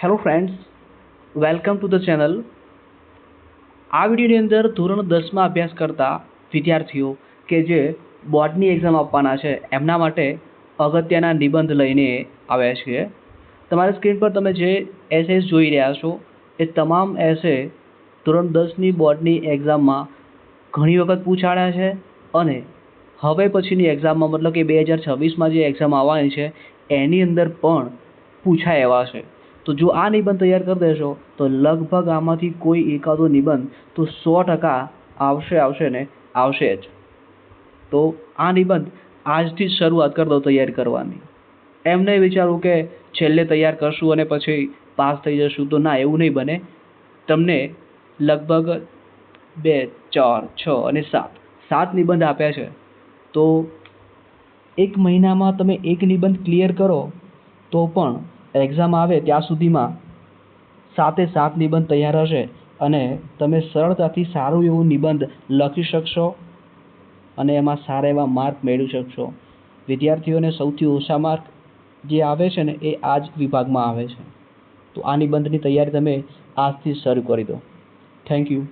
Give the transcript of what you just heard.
Hello friends welcome to the channel આ વિડીયોની અંદર ધોરણ દસમાં અભ્યાસ કરતા વિદ્યાર્થીઓ કે જે બોર્ડની એક્ઝામ આપવાના છે, એમના માટે અગત્યના નિબંધ લઈને આવ્યા છીએ. તમારી સ્ક્રીન પર તમે જે એસેસ જોઈ રહ્યા છો, એ તમામ એસે ધોરણ દસની બોર્ડની એક્ઝામમાં ઘણી વખત પૂછાડ્યા છે અને હવે પછીની એક્ઝામમાં મતલબ કે બે હજાર છવ્વીસમાં જે એક્ઝામ આવવાની છે, એની અંદર પણ પૂછાય એવા છે. તો જો આ નિબંધ તૈયાર કરી દેશો, તો લગભગ આમાંથી કોઈ એકાદો નિબંધ તો સો ટકા આવશે આવશે ને આવશે જ. તો આ નિબંધ આજથી જ શરૂઆત કરી દો તૈયાર કરવાની. એમ નહીં વિચારવું કે છેલ્લે તૈયાર કરશું અને પછી પાસ થઈ જશું, તો ના, એવું નહીં બને. તમને લગભગ બે, ચાર, છ અને સાત સાત નિબંધ આપ્યા છે. તો એક મહિનામાં તમે એક નિબંધ ક્લિયર કરો, તો પણ એક્ઝામ આવે ત્યાં સુધીમાં સાતે સાત નિબંધ તૈયાર હશે અને તમે સરળતાથી સારું એવું નિબંધ લખી શકશો અને એમાં સારા એવા માર્ક મેળવી શકશો. વિદ્યાર્થીઓને સૌથી ઓછા માર્ક જે આવે છે ને એ આ જ વિભાગમાં આવે છે. તો આ નિબંધની તૈયારી તમે આજથી શરૂ કરી દો. Thank you